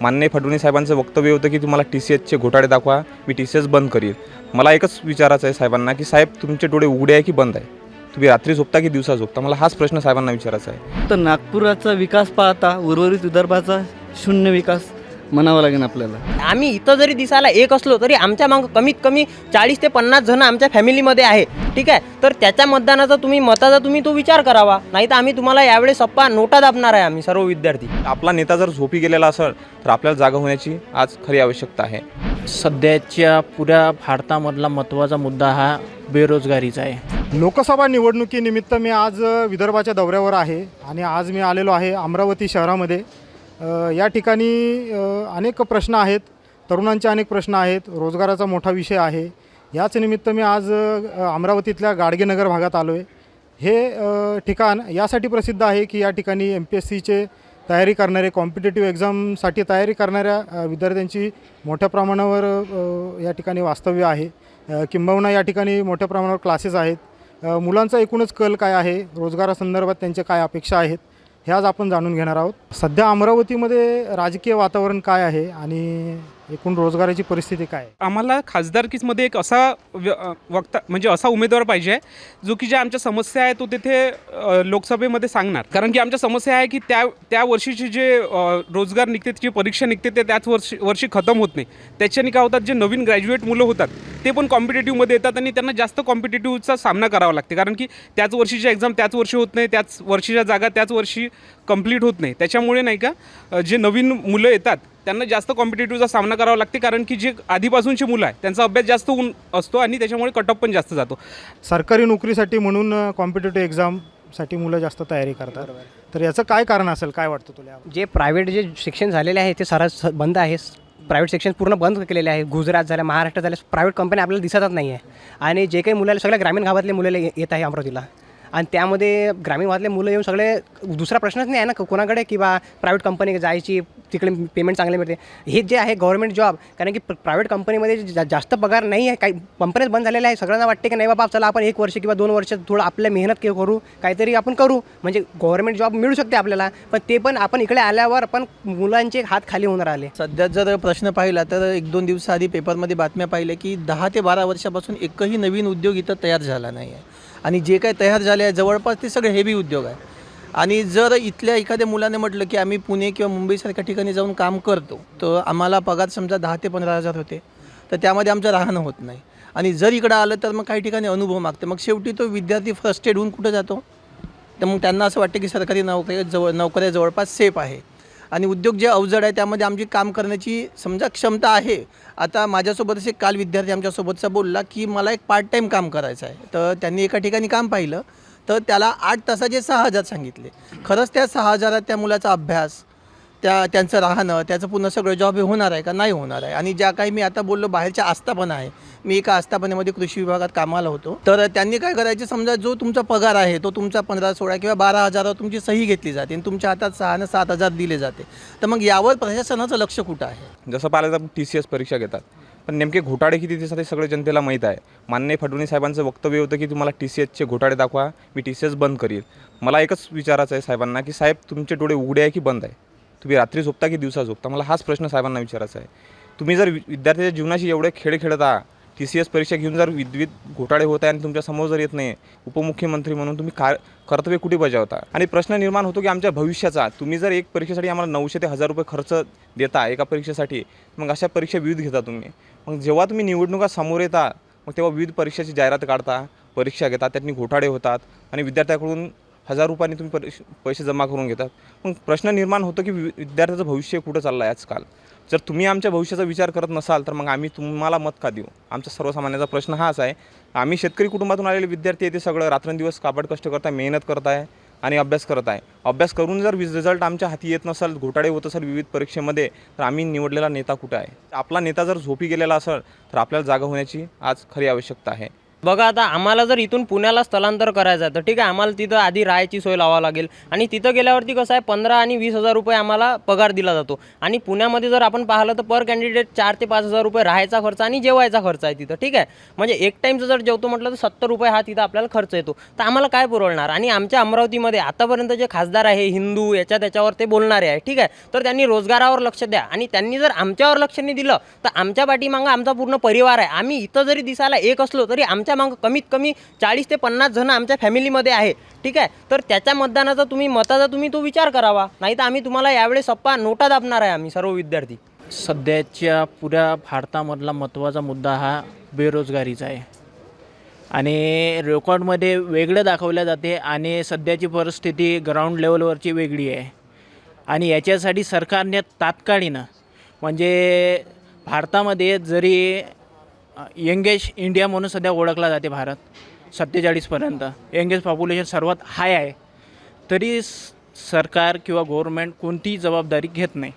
माननीय फडणवीस साहेबांचं वक्तव्य होतं की तुम्हाला टी सी एसचे घोटाळे दाखवा मी टी सी एस बंद करील. मला एकच विचारायचं आहे साहेबांना की साहेब तुमचे डोळे उघडे आहे की बंद आहे? तुम्ही रात्री झोपता की दिवसा झोपता? मला हाच प्रश्न साहेबांना विचारायचा आहे. तर नागपुराचा विकास पाहता उर्वरित विदर्भाचा शून्य विकास. म्हणावा लागेल आपल्याला. आम्ही इथं जरी दिसायला एक असलो तरी आमच्या मागं कमीत कमी चाळीस ते पन्नास जण आमच्या फॅमिलीमध्ये आहे. ठीक आहे? तर त्याच्या मतदानाचा तुम्ही मताचा तुम्ही तो विचार करावा. नाही तर आम्ही तुम्हाला यावेळेस सप्पा नोटा दाबणार आहे आम्ही सर्व विद्यार्थी. आपला नेता जर झोपी गेलेला असेल तर आपल्याला जागा होण्याची आज खरी आवश्यकता आहे. सध्याच्या पुऱ्या भारतामधला महत्त्वाचा मुद्दा हा बेरोजगारीचा आहे. लोकसभा निवडणुकीनिमित्त मी आज विदर्भाच्या दौऱ्यावर आहे आणि आज मी आलेलो आहे अमरावती शहरामध्ये. या ठिकाणी अनेक प्रश्न आहेत. तरुणांचे अनेक प्रश्न आहेत. रोजगाराचा मोठा विषय आहे. याच निमित्त मी आज अमरावतीतल्या गाडगेनगर भागात आलो आहे हे ठिकाण यासाठी प्रसिद्ध आहे की या ठिकाणी एम पी एस सीचे तयारी करणारे कॉम्पिटेटिव्ह एक्झामसाठी तयारी करणाऱ्या विद्यार्थ्यांची मोठ्या प्रमाणावर या ठिकाणी वास्तव्य आहे. किंबहुना या ठिकाणी मोठ्या प्रमाणावर क्लासेस आहेत. मुलांचा एकूणच कल काय आहे? रोजगारासंदर्भात त्यांच्या काय अपेक्षा आहेत? हे आज आपण जाणून घेणार आहोत. सध्या अमरावतीमध्ये राजकीय वातावरण काय आहे आणि एकूण रोजगाराची परिस्थिती काय आम्हाला खासदारकीमध्ये एक असा वक्ता म्हणजे असा उमेदवार पाहिजे आहे जो की ज्या आमच्या समस्या आहे तो तिथे लोकसभेमध्ये सांगणार. कारण की आमच्या समस्या आहे की त्या त्या वर्षीचे जे रोजगार निघते जी परीक्षा निघते ते त्याच वर्षी वर्षी खतम होत नाही. त्याच्याने काय होतात जे नवीन ग्रॅज्युएट मुलं होतात ते पण कॉम्पिटेटिव्हमध्ये येतात आणि त्यांना जास्त कॉम्पिटेटिव्हचा सामना करावा लागते. कारण की त्याच वर्षीची एक्झाम त्याच वर्षी होत नाही त्याच वर्षीच्या जागा त्याच वर्षी कंप्लीट होत नाही. त्याच्यामुळे नाही का जे नवीन मुलं येतात त्यांना जास्त कॉम्पिटेटिव्हचा सामना करावा लागते कारण की जे आधीपासूनची मुलं आहे त्यांचा अभ्यास जास्त होऊन असतो आणि त्याच्यामुळे कटअप पण जास्त जातो. सरकारी नोकरीसाठी म्हणून कॉम्पिटेटिव्ह एक्झामसाठी मुलं जास्त तयारी करतात. तर याचं काय कारण असेल? काय वाटतं तुला? जे प्रायव्हेट जे शिक्षण झालेले आहे ते सारा स- बंद आहे प्रायव्हेट शिक्षण पूर्ण बंद केलेले आहे गुजरात झालं महाराष्ट्र झालं प्रायव्हेट कंपनी आपल्याला दिसतच नाही आहे आणि जे काही मुलाला सगळ्या ग्रामीण गावातले मुलं ये- येत आहे अमरावतीला. आणि त्यामध्ये ग्रामीण भागातले मुलं येऊन सगळे दुसरा प्रश्नच नाही आहे ना कोणाकडे की बा प्रायव्हेट कंपनी जायची तिकडे पेमेंट चांगले मिळते. हे जे आहे गव्हर्मेंट जॉब कारण की प्रायव्हेट कंपनीमध्ये जा- जास्त पगार नाही आहे काही कंपनीज बंद झालेल्या आहे सगळ्यांना वाटते की नाही बाबा चला आपण एक वर्ष किंवा दोन वर्ष थोडं आपल्या मेहनत के- करू काहीतरी आपण करू. म्हणजे गव्हर्मेंट जॉब मिळू शकते आपल्याला पण ते पण आपण इकडे आल्यावर पण मुलांचे हात खाली होऊन राहिले. सध्या जर प्रश्न पाहिला तर एक दोन दिवसाआधी पेपरमध्ये बातम्या पाहिल्या की दहा ते बारा वर्षापासून एकही नवीन उद्योग इथं तयार झाला नाही आहे आणि जे काही तयार झाले आहे जवळपास ते सगळे हेवी उद्योग आहे. आणि जर इथल्या एखाद्या मुलाने म्हटलं की आम्ही पुणे किंवा मुंबईसारख्या ठिकाणी जाऊन काम करतो तर आम्हाला पगार समजा दहा ते पंधरा हजार होते. तर त्यामध्ये आमचं राहणं होत नाही. आणि जर इकडं आलं तर मग काही ठिकाणी अनुभव मागते. मग शेवटी तो विद्यार्थी फ्रस्टेड होऊन कुठं जातो? तर मग त्यांना असं वाटतं की सरकारी नोकऱ्या जवळ नोकऱ्या जवळपास सेफ आहे. आणि उद्योग जे अवजड आहे त्यामध्ये आमची काम करण्याची समजा क्षमता आहे. आता माझ्यासोबत असे काल विद्यार्थी आमच्यासोबतचा बोलला की मला एक पार्ट टाईम काम करायचं आहे. तर त्यांनी एका ठिकाणी काम पाहिलं. तर त्याला आठ तासाचे सहा हजार सांगितले. खरंच त्या सहा हजारात त्या मुलाचा अभ्यास त्या त्यांचं राहणं त्याचं पुन्हा सगळं जॉब हे होणार आहे का? नाही होणार आहे. आणि ज्या काही मी आता बोललो बाहेरच्या आस्थापना आहे. मी एका आस्थापनेमध्ये कृषी विभागात कामाला होतो. तर त्यांनी काय करायचे समजा जो तुमचा पगार आहे तो तुमचा पंधरा सोळा किंवा बारा हजारावर तुमची सही घेतली जाते आणि तुमच्या हातात सहा ना सात हजार दिले जाते. तर मग यावर प्रशासनाचं लक्ष कुठं आहे? जसं पाहिलं तर टी सी एस परीक्षा घेतात. पण नेमके घोटाळे किती दिसतात हे सगळे जनतेला माहीत आहे. माननीय फडणवीस साहेबांचं वक्तव्य होतं की तुम्हाला टी सी एसचे घोटाळे दाखवा मी टी सी एस बंद करील. मला एकच विचारायचं आहे साहेबांना की साहेब तुमचे डोळे उघडे आहे की बंद आहे? तुम्ही रात्री झोपता की दिवसा झोपता? मला हाच प्रश्न साहेबांना विचारायचा आहे. तुम्ही जर वि- विद्यार्थ्याच्या जीवनाशी एवढे खेळ खेळत आहात टी सी एस परीक्षा घेऊन जर विद्युत घोटाळे होत आहे आणि तुमच्यासमोर जर येत नाही उपमुख्यमंत्री म्हणून तुम्ही का कर्तव्य कुठे बजावता? आणि प्रश्न निर्माण होतो की आमच्या भविष्याचा. तुम्ही जर एक परीक्षेसाठी आम्हाला नऊशे ते हजार रुपये खर्च देता एका परीक्षेसाठी मग अशा परीक्षा विविध घेता तुम्ही. मग जेव्हा तुम्ही निवडणुका समोर येता मग तेव्हा विविध परीक्षेची जाहिरात काढता परीक्षा घेता त्यातनी घोटाळे होतात आणि विद्यार्थ्याकडून हजार रुपयांनी तुम्ही परीक्ष पैसे जमा करून घेतात. मग प्रश्न निर्माण होतो की वि- विद्यार्थ्याचं भविष्य कुठं चाललं आहे आजकाल? जर तुम्ही आमच्या भविष्याचा विचार करत नसाल तर मग आम्ही तुम्हाला मत का देऊ? आमचा सर्वसामान्याचा प्रश्न हाच आहे. आम्ही शेतकरी कुटुंबातून आलेले विद्यार्थी येते सगळं रात्रंदिवस काबड कष्ट करताय मेहनत करत आहे आणि अभ्यास करत आहे. अभ्यास करून जर रिझल्ट आमच्या हाती येत नसेल घोटाळे होत असेल विविध परीक्षेमध्ये तर आम्ही निवडलेला नेता कुठं आहे? आपला नेता जर झोपी गेलेला असेल तर आपल्याला जागा होण्याची आज खरी आवश्यकता आहे. बघा आता आम्हाला जर इथून पुण्याला स्थलांतर करायचं आहे तर ठीक आहे आम्हाला तिथं आधी राहायची सोय लावावं लागेल. आणि तिथं गेल्यावरती कसं आहे पंधरा आणि वीस हजार रुपये आम्हाला पगार दिला जातो. आणि पुण्यामध्ये जर आपण पाहिलं तर पर कॅन्डिडेट चार ते पाच हजार रुपये राहायचा खर्च आणि जेवायचा खर्च आहे तिथं ठीक आहे. म्हणजे एक टाईमचं जर जेवतो म्हटलं तर सत्तर रुपये हा तिथं आपल्याला खर्च येतो. तर आम्हाला काय पुरवणार? आणि आमच्या अमरावतीमध्ये आतापर्यंत जे खासदार आहे हिंदू याच्या त्याच्यावर ते बोलणारे आहे ठीक आहे. तर त्यांनी रोजगारावर लक्ष द्या. आणि त्यांनी जर आमच्यावर लक्ष नाही दिलं तर आमच्या पाठीमागं आमचा पूर्ण परिवार आहे. आम्ही इथं जरी दिसायला एक असलो तरी आमच्या मागं कमीत कमी चाळीस ते पन्नास जण आमच्या फॅमिलीमध्ये आहे. ठीक आहे? तर त्याच्या मतदानाचा तुम्ही मताचा तुम्ही तो विचार करावा. नाही तर आम्ही तुम्हाला यावेळेस सप्पा नोटा दाबणार आहे आम्ही सर्व विद्यार्थी. सध्याच्या पुऱ्या भारतामधला महत्त्वाचा मुद्दा हा बेरोजगारीचा आहे. आणि रेकॉर्डमध्ये वेगळं दाखवल्या जाते आणि सध्याची परिस्थिती ग्राउंड लेवलवरची वेगळी आहे. आणि याच्यासाठी सरकारने तात्काळीनं म्हणजे भारतामध्ये जरी यंगेस्ट इंडिया म्हणून सध्या ओळखला जाते भारत सत्तेचाळीसपर्यंत यंगेस्ट पॉप्युलेशन सर्वात हाय आहे. तरी सरकार किंवा गव्हर्मेंट कोणतीही जबाबदारी घेत नाही.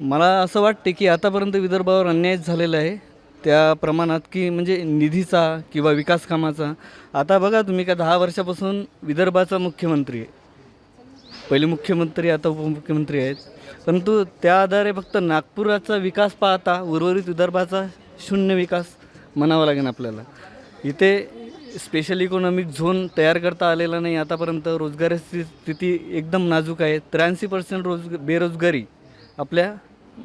मला असं वाटते की आतापर्यंत विदर्भावर अन्याय झालेला आहे. त्या प्रमाणात की म्हणजे निधीचा किंवा विकास कामाचा. आता बघा तुम्ही का दहा वर्षापासून विदर्भाचा मुख्यमंत्री आहे. पहिले मुख्यमंत्री आता उपमुख्यमंत्री आहेत. परंतु त्या आधारे फक्त नागपुराचा विकास पाहता उर्वरित विदर्भाचा शून्य विकास. म्हणावा लागेल आपल्याला. इथे स्पेशल इकॉनॉमिक झोन तयार करता आलेला नाही. आतापर्यंत रोजगाराची स्थिती एकदम नाजूक आहे. त्र्याऐंशी पर्सेंट रोज बेरोजगारी आपल्या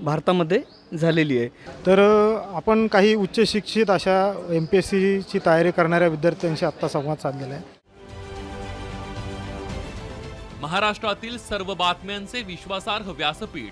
भारतामध्ये झालेली आहे. तर आपण काही उच्च शिक्षित अशा एम पी एस सीची तयारी करणाऱ्या विद्यार्थ्यांशी आत्ता संवाद साधलेला आहे. महाराष्ट्रातील सर्व बातम्यांचे विश्वासार्ह व्यासपीठ.